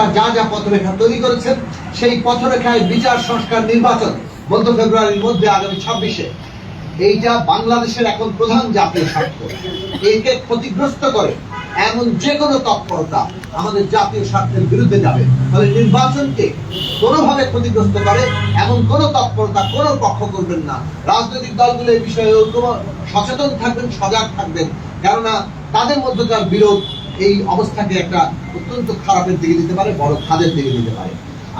সরকার যা যা পথরেখা তৈরি করেছেন, সেই পথরেখায় বিচার, সংস্কার, নির্বাচন মধ্য ফেব্রুয়ারির মধ্যে আগামী ছাব্বিশে। এইটা বাংলাদেশের এখন প্রধান জাতীয় স্বার্থ। এইকে ক্ষতিগ্রস্ত করে এমন যে কোনো তৎপরতা আমাদের জাতীয় স্বার্থের বিরুদ্ধে যাবে। ফলে নির্বাচনকে কোনোভাবে ক্ষতিগ্রস্ত করে এমন কোনো তৎপরতা কোনো পক্ষ করবেন না। রাজনৈতিক দলগুলো এই বিষয়ে সচেতন থাকবেন, সজাগ থাকবেন। কেননা তাদের মধ্যকার বিরোধ এই অবস্থাকে একটা অত্যন্ত খারাপের দিকে দিতে পারে, বড় খাদের দিকে দিতে পারে।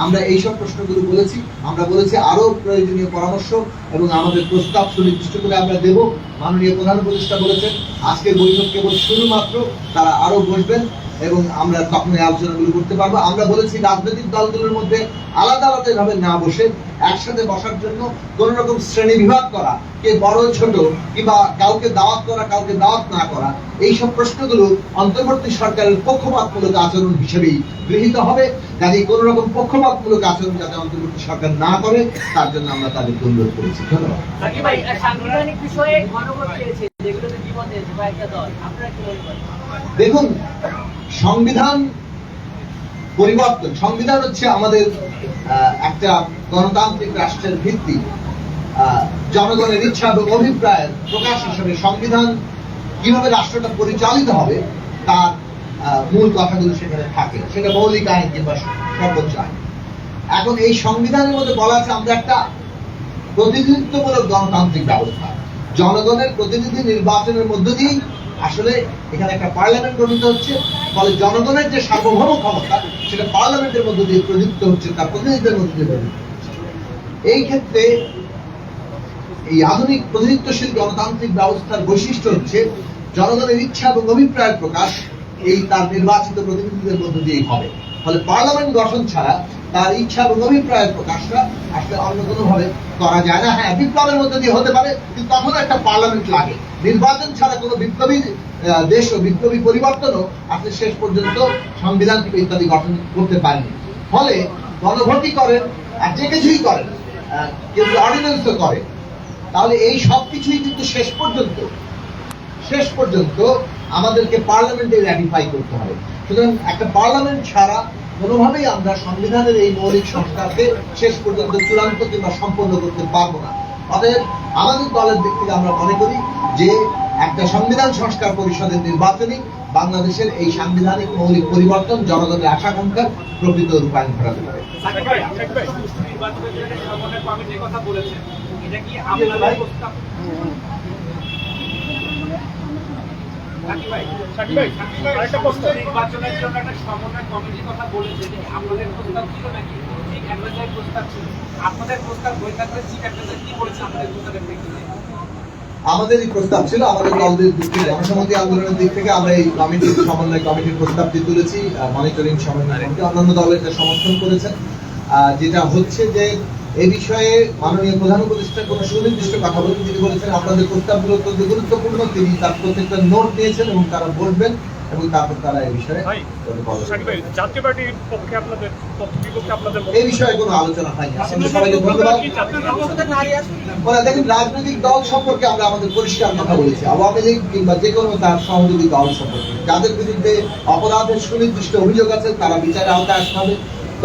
আমরা এইসব প্রশ্নগুলো বলেছি, আমরা বলেছি আরও প্রয়োজনীয় পরামর্শ এবং আমাদের প্রস্তাব সুনির্দিষ্ট করে আমরা দেব। মাননীয় প্রধান উপদেষ্টা বলেছেন, আজকের বৈঠক কেবল শুধুমাত্র তারা আরও বসবেন এবং আমরা তখন এই আলোচনাগুলো করতে পারব। আমরা বলেছি, রাজনৈতিক দলগুলোর মধ্যে আলাদা আলাদা ভাবে না বসে একসাথে বসার জন্য কোন রকম শ্রেণি বিভাগ করা, কে বড়, ছোট, কিংবা কাউকে দাওয়াত করা, কাউকে দাওয়াত না করা, এইসব প্রশ্নগুলো অন্তর্বর্তী সরকারের পক্ষপাতমূলক আচরণ হিসেবেই গৃহীত হবে। কাজে কোন রকম পক্ষপাতমূলক আচরণ যাতে অন্তর্বর্তী সরকার না করে, তার জন্য আমরা তাদেরকে অনুরোধ করেছি। ধন্যবাদ। দেখুন, সংবিধান পরিবর্তন, সংবিধান হচ্ছে আমাদের একটা গণতান্ত্রিক রাষ্ট্রের ভিত্তি। জনগণের ইচ্ছা এবং অভিপ্রায়ের প্রকাশ হিসেবে সংবিধান কীভাবে রাষ্ট্রটা পরিচালিত হবে, তার মূল কথাগুলো সেখানে থাকে। সেটা মৌলিক আইন কিংবা সর্বোচ্চ আইন। এখন এই সংবিধানের মধ্যে বলা আছে, আমরা একটা প্রতিনিধিত্বমূলক গণতান্ত্রিক ব্যবস্থা। জনগণের প্রতিনিধি নির্বাচনের মধ্য দিয়েই আসলে এখানে একটা পার্লামেন্ট গঠিত হচ্ছে। ফলে জনগণের যে সার্বভৌম ক্ষমতা, সেটা পার্লামেন্টের মধ্য দিয়ে প্রযুক্ত হচ্ছে, তার প্রতিনিধিদের মধ্য দিয়ে এই ক্ষেত্রে এই আধুনিক প্রতিনিধিত্বশীল গণতান্ত্রিক ব্যবস্থার বৈশিষ্ট্য হচ্ছে, জনগণের ইচ্ছা এবং অভিপ্রায় প্রকাশ এই তার নির্বাচিত প্রতিনিধিদের মধ্য দিয়েই হবে। ফলে পার্লামেন্ট গঠন ছাড়া তার ইচ্ছা এবং অভিপ্রায় প্রকাশটা আসলে অন্য কোনো ভাবে করা যায় না। হ্যাঁ বিপ্লবের মধ্যে দিয়ে হতে পারে, কিন্তু তখন একটা পার্লামেন্ট লাগে। নির্বাচন ছাড়া কোনো বিপ্লবী দেশ ও বিপ্লবী পরিবর্তনও আসলে শেষ পর্যন্ত সংবিধান থেকে ইত্যাদি গঠন করতে পারেনি। ফলে গণভোটই করেন, আর যে কিছুই করেন কেউ অর্ডিন্যান্সও করে, তাহলে এই সব কিছুই কিন্তু শেষ পর্যন্ত শেষ পর্যন্ত আমাদেরকে পার্লামেন্টে র্যাটিফাই করতে হবে। সুতরাং একটা পার্লামেন্ট ছাড়া কোনোভাবেই আমরা সংবিধানের এই মৌলিক সংস্কারকে শেষ পর্যন্ত চূড়ান্ত কিংবা সম্পন্ন করতে পারব না অতএব আমাদের দলের দিক থেকে আমরা মনে করি যে একটা সংবিধান সংস্কার পরিষদের নির্বাচনই বাংলাদেশের এই সাংবিধানিক মৌলিক পরিবর্তন জনগণের আকাঙ্ক্ষার প্রকৃত রূপায়ণ ঘটাতে পারে নির্বাচনের কথা বলেছেন। এটা কি আমাদেরই প্রস্তাব ছিল, আমাদের দলদের দিক থেকে জনসম্মতি আন্দোলনের দিক থেকে আমরা এই কমিটির, সমন্বয় কমিটির প্রস্তাবটি তুলেছি মনিটরিং সমন্বয় অন্যান্য দলের সমর্থন করেছেন। যেটা হচ্ছে যে এই বিষয়ে মাননীয় প্রধান উপদেষ্টা কোনো সুনির্দিষ্ট কথা বলেন তিনি বলেছেন আপনাদের প্রস্তাবগুলো অত্যন্ত গুরুত্বপূর্ণ। তিনি তার প্রত্যেকটা নোট দিয়েছেন এবং তারা বসবেন এবং তারপর তারা এই বিষয়ে। জাতীয় পার্টির পক্ষে আপনাদের বিপক্ষে আপনাদের এই বিষয়ে কোনো আলোচনা হয়নি। সবাইকে ধন্যবাদ। মানে রাজনৈতিক দল সম্পর্কে আমরা আমাদের পরিষ্কার কথা বলেছি। আওয়ামী লীগ কিংবা যে কোনো তার সহযোগী দল সম্পর্কে। যাদের বিরুদ্ধে অপরাধের সুনির্দিষ্ট অভিযোগ আছে তারা বিচারে আওতায় আসতে হবে।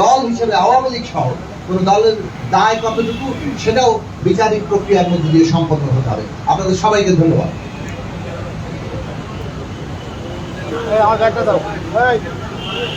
দল হিসেবে আওয়ামী লীগ সহ কোন দলের দায় কতটুকু, সেটাও বিচারিক প্রক্রিয়ার মধ্যে দিয়ে সম্পন্ন হতে হবে। আপনাদের সবাইকে ধন্যবাদ।